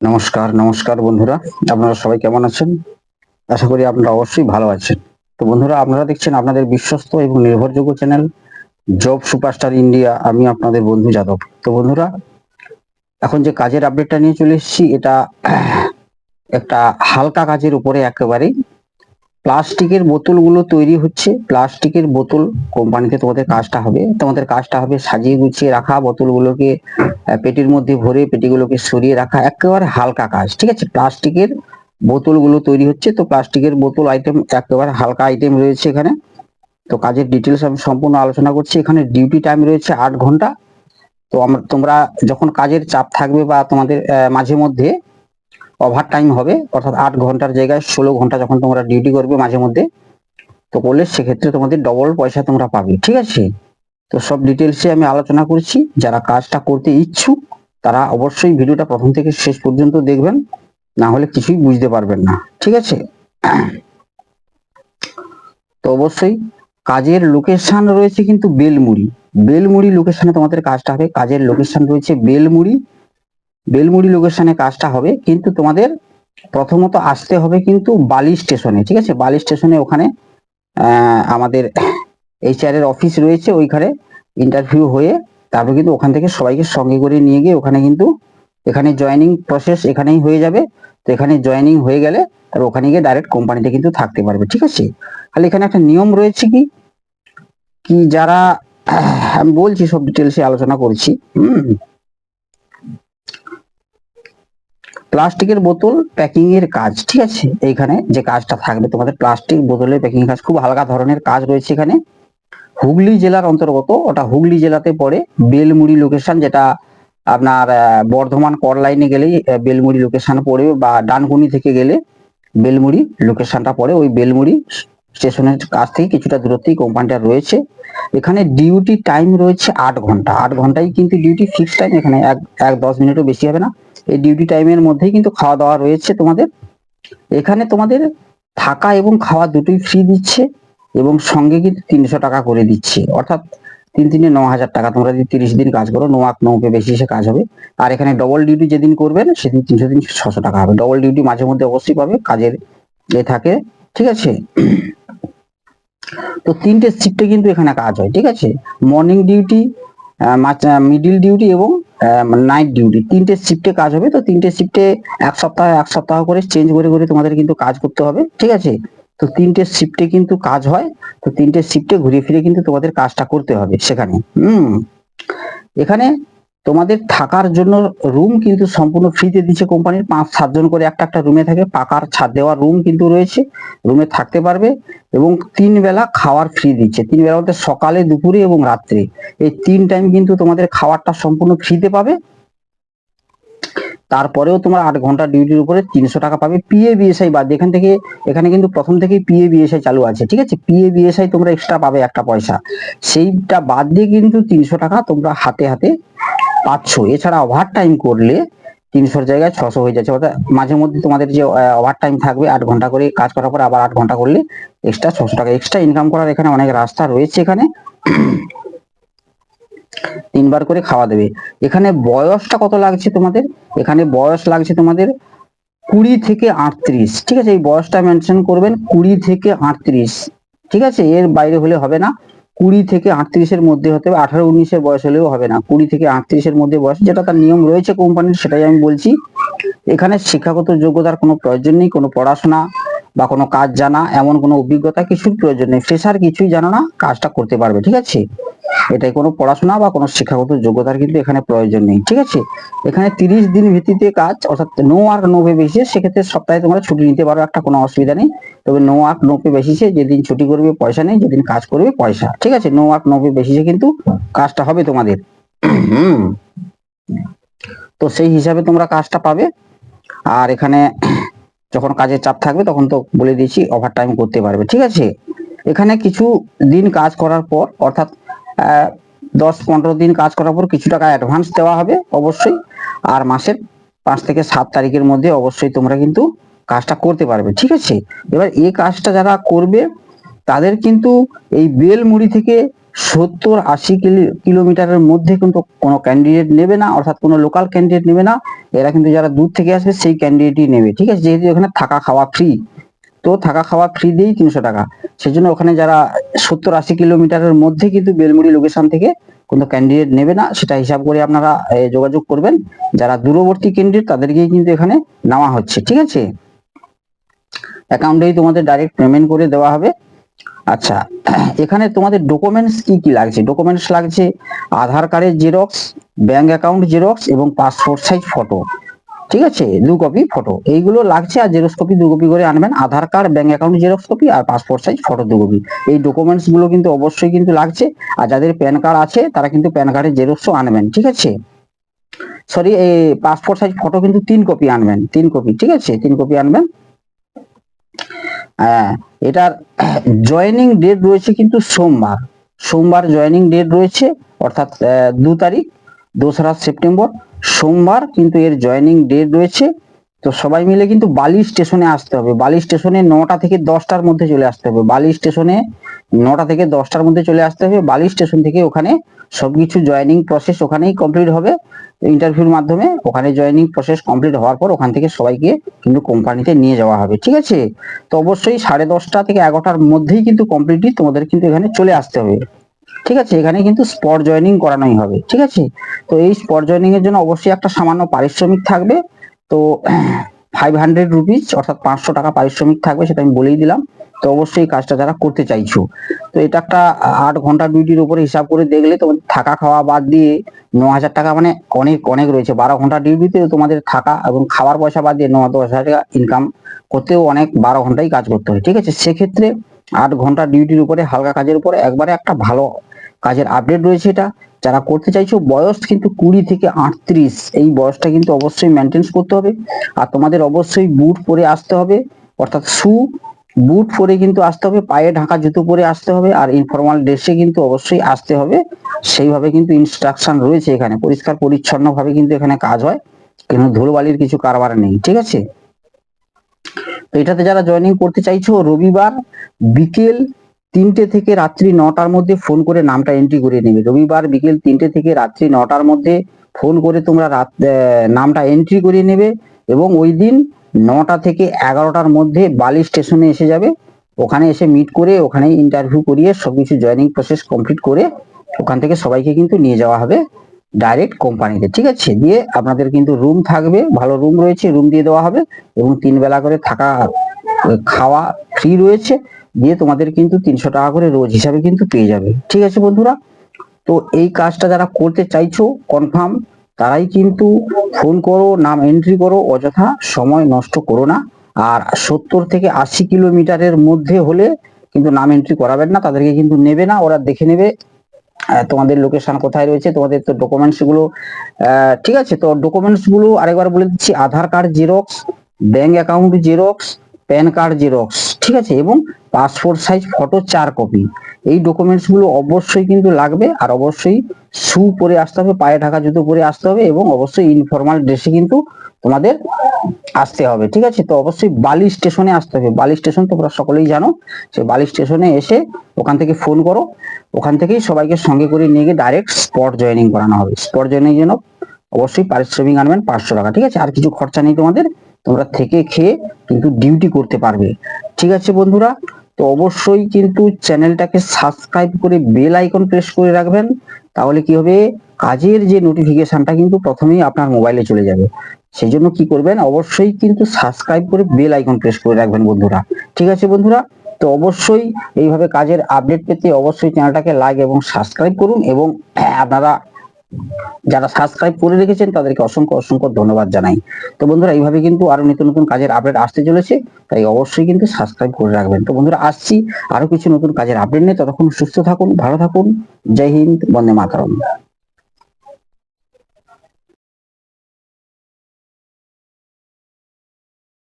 নমস্কার নমস্কার বন্ধুরা। আপনারা সবাই কেমন আছেন? আশা করি আপনারা অবশ্যই ভালো আছেন। তো বন্ধুরা, আপনারা দেখছেন আপনাদের বিশ্বস্ত এবং নির্ভরযোগ্য চ্যানেল জব সুপারস্টার ইন্ডিয়া। আমি আপনাদের বন্ধু যাদব। তো বন্ধুরা, এখন যে কাজের আপডেটটা নিয়ে চলে এসেছি, এটা একটা হালকা কাজের উপরে একেবারে প্লাস্টিকের বোতলগুলো তৈরি হচ্ছে। প্লাস্টিকের বোতল কোম্পানিতে তোমাদের কাজটা হবে। তোমাদের কাজটা হবে সাজিয়ে গুছিয়ে রাখা, বোতলগুলোকে পেটির মধ্যে ভরে পেটিগুলোকে সরিয়ে রাখা। একেবারে হালকা কাজ, ঠিক আছে? প্লাস্টিকের বোতলগুলো তৈরি হচ্ছে। তো প্লাস্টিকের বোতল আইটেম একেবারে হালকা আইটেম রয়েছে এখানে। তো কাজের ডিটেলস আমি সম্পূর্ণ আলোচনা করছি। এখানে ডিউটি টাইম রয়েছে আট ঘণ্টা। তো আমরা তোমরা যখন কাজের চাপ থাকবে বা তোমাদের মাঝে মধ্যে ওভার টাইম হবে, অর্থাৎ আট ঘণ্টার জায়গায় ষোলো ঘণ্টা যখন তোমরা ডিউটি করবে মাঝে মধ্যে, তো করলে সেক্ষেত্রে তোমাদের ডবল পয়সা তোমরা পাবে, ঠিক আছে? তো সব ডিটেলসে আমি আলোচনা করছি, যারা কাজটা করতে ইচ্ছুক, তারা অবশ্যই ভিডিওটা প্রথম থেকে শেষ পর্যন্ত দেখবেন, না হলে কিছুই বুঝতে পারবেন না, ঠিক আছে? তো অবশ্যই কাজের লোকেশন রয়েছে কিন্তু বেলমুড়ি বেলমুড়ি লোকেশনে তোমাদের কাজটা হবে, কাজের লোকেশন রয়েছে বেলমুড়ি বেলমুড়ি লোকেশনে কাজটা হবে, কিন্তু তোমাদের প্রথমত আসতে হবে কিন্তু বালি স্টেশনে ঠিক আছে? বালি স্টেশনে ওখানে আমাদের এইচআর এর অফিস রয়েছে, ওইখানে ইন্টারভিউ হয়ে তারপর কিন্তু ওখান থেকে সবাইকে সঙ্গে করে নিয়ে গিয়ে ওখানে কিন্তু এখানে জয়েনিং প্রসেস এখানেই হয়ে যাবে। তো এখানে জয়েনিং হয়ে গেলে তারপর ওখানে গিয়ে ডাইরেক্ট কোম্পানিতে কিন্তু থাকতে পারবে, ঠিক আছে? তাহলে এখানে একটা নিয়ম রয়েছে কি? কি যারা আমি বলছি সব ডিটেলসে আলোচনা করছি, হুম? প্লাস্টিকের বোতল প্যাকিং এর কাজ, ঠিক আছে? এইখানে যে কাজটা থাকবে, তোমাদের প্লাস্টিক বোতলের প্যাকিং কাজ, খুব হালকা ধরনের কাজ রয়েছে এখানে। হুগলি জেলার অন্তর্গত, ওটা হুগলি জেলাতে পড়ে। বেলমুড়ি লোকেশন যেটা আপনার বর্ধমান কর লাইনে গেলেই বেলমুড়ি লোকেশন পড়ে, বা ডানকুনি থেকে গেলে বেলমুড়ি লোকেশনটা পড়ে। ওই বেলমুড়ি স্টেশনের কাছ থেকে কিছুটা দূরত্বেই কোম্পানিটা রয়েছে। এখানে ডিউটি টাইম রয়েছে আট ঘণ্টা। আট ঘন্টাই কিন্তু ডিউটি ফিক্স টাইম এখানে এক এক দশ মিনিটও বেশি হবে না। এই ডিউটি টাইমের মধ্যেই কিন্তু খাওয়া দাওয়া রয়েছে তোমাদের। এখানে তোমাদের থাকা এবং খাওয়া দুটোই ফ্রি দিচ্ছে এবং সঙ্গে কিন্তু তিনশো টাকা করে দিচ্ছে। অর্থাৎ তিন তিনে ন হাজার টাকা, তোমরা যদি তিরিশ দিন কাজ করো, নো আক নৌপে বেশি সে কাজ হবে। আর এখানে ডবল ডিউটি যেদিন করবেন সেদিন তিনশো দিন ছশো টাকা হবে। ডবল ডিউটি মাঝে মধ্যে অবশ্যই পাবে, কাজের এ থাকে, ঠিক আছে? তো তিনটে শিফটে কিন্তু এখানে কাজ হয়, ঠিক আছে? মর্নিং ডিউটি মিডিল ডিউটি এবং নাইট ডিউটি তিনটে শিফটে কাজ হবে, তো তিনটে শিফটে এক সপ্তাহ এক সপ্তাহ করে চেঞ্জ করে করে তোমাদের কিন্তু কাজ করতে হবে, ঠিক আছে? তো তিনটে শিফটে কিন্তু কাজ হয়, তো তিনটে শিফটে ঘুরে ফিরে কিন্তু তোমাদের কাজটা করতে হবে সেখানে। হুম। এখানে তোমাদের থাকার জন্য রুম কিন্তু সম্পূর্ণ ফ্রিতে দিচ্ছে কোম্পানির পাঁচ সাতজন করে একটা একটা রুমে থাকে। পাকার ছাদ দেওয়া রুম কিন্তু রয়েছে। রুমে থাকতে পারবে এবং তিন বেলা খাওয়ার ফ্রি দিচ্ছে। তিন বেলা বলতে সকালে, দুপুরে এবং রাত্রে। এই তিন টাইম কিন্তু তোমাদের খাওয়ারটা সম্পূর্ণ ফ্রিতে পাবে। তারপরেও তোমার আট ঘণ্টা ডিউটির উপরে তিনশো টাকা পাবে পিএ বিএসআই বাদ এখান থেকে, এখানে কিন্তু প্রথম থেকেই পিএ বিএসআই চালু আছে, ঠিক আছে? পিএ বিএসআই তোমরা এক্সট্রা পাবে একটা পয়সা। সেইটা বাদ দিয়ে কিন্তু তিনশো টাকা তোমরা হাতে হাতে পাচ্ছ এছাড়া ওভার টাইম করলে তিনশোর জায়গায় ছশো হয়ে যাচ্ছে। অর্থাৎ মাঝে মধ্যে তোমাদের যে ওভার টাইম থাকবে, আট ঘণ্টা করে কাজ করার পর আবার আট ঘণ্টা করলে এক্সট্রা ছশো টাকা। এক্সট্রা ইনকাম করার এখানে অনেক রাস্তা রয়েছে এখানে। তিনবার করে খাওয়া দেবে। এখানে বয়সটা কত লাগছে তোমাদের? এখানে বয়স লাগছে তোমাদের কুড়ি থেকে আটত্রিশ। ঠিক আছে, এই বয়সটা মেনশন করবেন, কুড়ি থেকে আটত্রিশ। ঠিক আছে, এর বাইরে হলে হবে না। কুড়ি থেকে আটত্রিশের মধ্যে হতে হবে, আঠারো উনিশের বয়স হলেও হবে না, কুড়ি থেকে আটত্রিশের মধ্যে বয়স, যেটা তার নিয়ম রয়েছে কোম্পানির সেটাই আমি বলছি। এখানে শিক্ষাগত যোগ্যতার কোনো প্রয়োজন নেই, কোনো পড়াশোনা বা কোনো কাজ জানা, এমন কোনো অভিজ্ঞতা কিছুর প্রয়োজন নেই। ফ্রেশার কিছুই জানো না, কাজটা করতে পারবে, ঠিক আছে? এটাই কোনো পড়াশোনা বা কোনো শিক্ষাগত যোগ্যতার কিন্তু এখানে প্রয়োজন নেই, ঠিক আছে? এখানে তিরিশ দিন ভিত্তিতে কাজ, অর্থাৎ no work no pay basis সেক্ষেত্রে সপ্তাহে তোমরা ছুটি নিতে পারো, একটা কোনো অসুবিধা নেই। তবে নো ওয়ার্ক নো পে বেসিসে যেদিন ছুটি করবে পয়সা নেই, যেদিন কাজ করবে পয়সা, ঠিক আছে? নো ওয়ার্ক নো পে বেসিসে কিন্তু কাজটা হবে তোমাদের। হুম। তো সেই হিসাবে তোমরা কাজটা পাবে। আর এখানে যখন কাজের চাপ থাকবে তখন তো বলে দিয়েছি ওভার টাইম করতে পারবে, ঠিক আছে? এখানে কিছু দিন কাজ করার পর, অর্থাৎ দশ পনেরো দিন কাজ করার পর কিছু টাকা অ্যাডভান্স দেওয়া হবে, অবশ্যই। আর মাসের পাঁচ থেকে সাত তারিখের মধ্যে অবশ্যই তোমরা কিন্তু কাজটা করতে পারবে, ঠিক আছে? এবার এই কাজটা যারা করবে, তাদের কিন্তু এই বেলমুড়ি থেকে সত্তর আশি কিলোমিটারের মধ্যে কিন্তু কোনো ক্যান্ডিডেট নেবে না, অর্থাৎ কোনো লোকাল ক্যান্ডিডেট নেবে না। এরা কিন্তু যারা দূর থেকে আসবে, সেই ক্যান্ডিডেটই নেবে, ঠিক আছে? যেহেতু এখানে থাকা খাওয়া ফ্রি তো থাকা খাওয়া ফ্রি দিয়েই তিনশো টাকা। সেই জন্য ওখানে যারা সত্তর আশি কিলোমিটারের মধ্যে কিন্তু বেলমুড়ি লোকেশন থেকে কোনো ক্যান্ডিডেট নেবে না, সেটা হিসাব করে আপনারা যোগাযোগ করবেন। যারা দূরবর্তী ক্যান্ডিডেট তাদেরকেই কিন্তু এখানে নেওয়া হচ্ছে, ঠিক আছে? অ্যাকাউন্টেই তোমাদের ডাইরেক্ট পেমেন্ট করে দেওয়া হবে। আচ্ছা এখানে তোমাদের ডকুমেন্টস কি কি লাগছে? ডকুমেন্টস লাগছে আধার কার্ডের জেরক্স ব্যাংক অ্যাকাউন্ট জেরক্স এবং পাসপোর্ট সাইজ ফটো ঠিক আছে? দু কপি ফটো এইগুলো লাগছে আর জেরক্স কপি দু কপি করে আনবেন। Aadhaar card bank account xerox copy আর পাসপোর্ট সাইজ ফটো দু কপি এই ডকুমেন্টসগুলো কিন্তু অবশ্যই কিন্তু লাগছে। আর যাদের প্যান কার্ড আছে, তারা কিন্তু প্যান কার্ডের জেরক্সও আনবেন। ঠিক আছে? সরি এই পাসপোর্ট সাইজ ফটো কিন্তু তিন কপি আনবেন। তিন কপি ঠিক আছে? তিন কপি আনবেন। এটার জয়েনিং ডেট রয়েছে কিন্তু সোমবার। সোমবার জয়েনিং ডেট রয়েছে, অর্থাৎ দু তারিখ, দোসরা সেপ্টেম্বর। সোমবার কিন্তু এর জয়েনিং ডেট রয়েছে। তো সবাই মিলে কিন্তু বালি স্টেশনে আসতে হবে। বালি স্টেশনে নটা থেকে দশটার মধ্যে চলে আসতে হবে। বালি স্টেশনে নটা থেকে দশটার মধ্যে চলে আসতে হবে। বালি স্টেশন থেকে ওখানে সবকিছু জয়েনিং প্রসেস ওখানেই কমপ্লিট হবে। ইন্টারভিউর মাধ্যমে ওখানে জয়েনিং প্রসেস কমপ্লিট হওয়ার পর ওখান থেকে সবাইকে কিন্তু কোম্পানিতে নিয়ে যাওয়া হবে, ঠিক আছে? তো অবশ্যই সাড়ে দশটা থেকে এগারোটার মধ্যেই কিন্তু কমপ্লিটলি তোমাদের কিন্তু এখানে চলে আসতে হবে। ঠিক আছে? এখানে কিন্তু স্পট জয়েনিং করানোই হবে, ঠিক আছে? তো এই স্পট জয়েনিং এর জন্য অবশ্যই একটা সামান্য পারিশ্রমিক থাকবে। তো ফাইভ হান্ড্রেড রুপিস অর্থাৎ পাঁচশো টাকা পারিশ্রমিক থাকবে, সেটা আমি বলেই দিলাম। তো অবশ্যই কাজটা যারা করতে চাইছো। তো এটা একটা আট ঘণ্টা ডিউটির উপরে হিসাব করে দেখলে তোমাদের থাকা খাওয়া বাদ দিয়ে ন হাজার টাকা মানে অনেক অনেক রয়েছে। বারো ঘণ্টা ডিউটিতে তোমাদের থাকা এবং খাওয়ার পয়সা বাদ দিয়ে ন দশ হাজার টাকা ইনকাম করতেও অনেক বারো ঘন্টাই কাজ করতে হয়, ঠিক আছে? সেক্ষেত্রে আট ঘণ্টা ডিউটির উপরে হালকা কাজের উপরে একবারে একটা ভালো কাজের আপডেট রয়েছে এটা। যারা করতে চাইছো, বয়স কিন্তু কুড়ি থেকে আটত্রিশ। এই বয়সটা কিন্তু অবশ্যই মেনটেন্স করতে হবে। আর তোমাদের অবশ্যই বুট পরে আসতে হবে। অর্থাৎ শু বুট পরে কিন্তু আসতে হবে। পায়ে ঢাকা জুতো পরে আসতে হবে। আর ইনফর্মাল ড্রেসে কিন্তু অবশ্যই আসতে হবে। সেইভাবে কিন্তু ইনস্ট্রাকশন রয়েছে এখানে। পরিষ্কার পরিচ্ছন্ন ভাবে কিন্তু এখানে কাজ হয়। কিন্তু ধুলোবালির কিছু কারবার নেই, ঠিক আছে? তো এটাতে যারা জয়েনিং করতে চাইছো, রবিবার বিকেল তিনটে থেকে রাত্রি নটার মধ্যে ফোন করে নামটা এন্ট্রি করে নেবে। রবিবার বিকেল তিনটে থেকে রাত্রি নটার মধ্যে ফোন করে তোমরা রাত নামটা এন্ট্রি করে নেবে এবং ওই দিন নটা থেকে এগারোটার মধ্যে বালি স্টেশনে এসে যাবে। ওখানে এসে মিট করে ওখানে ইন্টারভিউ করিয়ে সবকিছু জয়েনিং প্রসেস কমপ্লিট করে ওখান থেকে সবাইকে কিন্তু নিয়ে যাওয়া হবে ডাইরেক্ট কোম্পানিতে ঠিক আছে? দিয়ে আপনাদের কিন্তু রুম থাকবে, ভালো রুম রয়েছে রুম দিয়ে দেওয়া হবে এবং তিন বেলা করে থাকা খাওয়া ফ্রি রয়েছে। দিয়ে তোমাদের কিন্তু তিনশো টাকা করে রোজ হিসাবে কিন্তু পেয়ে যাবে। ঠিক আছে বন্ধুরা? তো এই কাজটা যারা করতে চাইছো কনফার্ম তারাই কিন্তু ফোন করো, নাম এন্ট্রি করো, অযথা সময় নষ্ট করো না। আর সত্তর থেকে আশি কিলোমিটারের মধ্যে হলে কিন্তু নাম এন্ট্রি করাবেন না, তাদেরকে কিন্তু নেবে না, ওরা দেখে নেবে তোমাদের লোকেশন কোথায় রয়েছে, তোমাদের তো ডকুমেন্টসগুলো ঠিক আছে? তো ডকুমেন্টসগুলো আরেকবার বলে দিচ্ছি, Aadhaar card xerox bank account xerox PAN card xerox ঠিক আছে? এবং পাসপোর্ট সাইজ ফটো চার কপি এই ডকুমেন্টসগুলো অবশ্যই কিন্তু লাগবে আর অবশ্যই শু পরে আসতে হবে, পায়ে ঢাকা জুতো পরে আসতে হবে এবং অবশ্যই ইনফর্মাল ড্রেসে কিন্তু তোমাদের আসতে হবে, ঠিক আছে? তো অবশ্যই বালি স্টেশনে আসতে হবে। বালি স্টেশন তোমরা সকলেই জানো, সেই বালি স্টেশনে এসে ওখান থেকে ফোন করো। ওখান থেকেই সবাইকে সঙ্গে করে নিয়ে গিয়ে ডাইরেক্ট স্পট জয়েনিং করানো হবে। স্পট জয়েনিং জন্য অবশ্যই পারিশ্রমিক আনবেন পাঁচশো টাকা, ঠিক আছে? আর কিছু খরচা নেই তোমাদের, তোমরা থেকে খেয়ে কিন্তু ডিউটি করতে পারবে। ঠিক আছে বন্ধুরা? তো অবশ্যই কিন্তু চ্যানেলটাকে সাবস্ক্রাইব করে বেল আইকন প্রেস করে রাখবেন, তাহলে কি হবে? কাজের যে নোটিফিকেশনটা কিন্তু প্রথমেই আপনার মোবাইলে চলে যাবে। সেই জন্য কি করবেন? অবশ্যই কিন্তু সাবস্ক্রাইব করে বেল আইকন প্রেস করে রাখবেন বন্ধুরা। ঠিক আছে বন্ধুরা? তো অবশ্যই এইভাবে কাজের আপডেট পেতে অবশ্যই চ্যানেলটাকে লাইক এবং সাবস্ক্রাইব করুন এবং আপনারা যারা সাবস্ক্রাইব করে রেখেছেন তাদেরকে অসংখ্য অসংখ্য ধন্যবাদ জানাই। তো বন্ধুরা, এইভাবে কিন্তু আরও নতুন নতুন কাজের আপডেট আসতে চলেছে, তাই অবশ্যই কিন্তু সাবস্ক্রাইব করে রাখবেন। তো বন্ধুরা, আসছি আরও কিছু নতুন কাজের আপডেট নিয়ে। ততক্ষণ সুস্থ থাকুন, ভালো থাকুন। জয় হিন্দ, বন্দে মাতরম।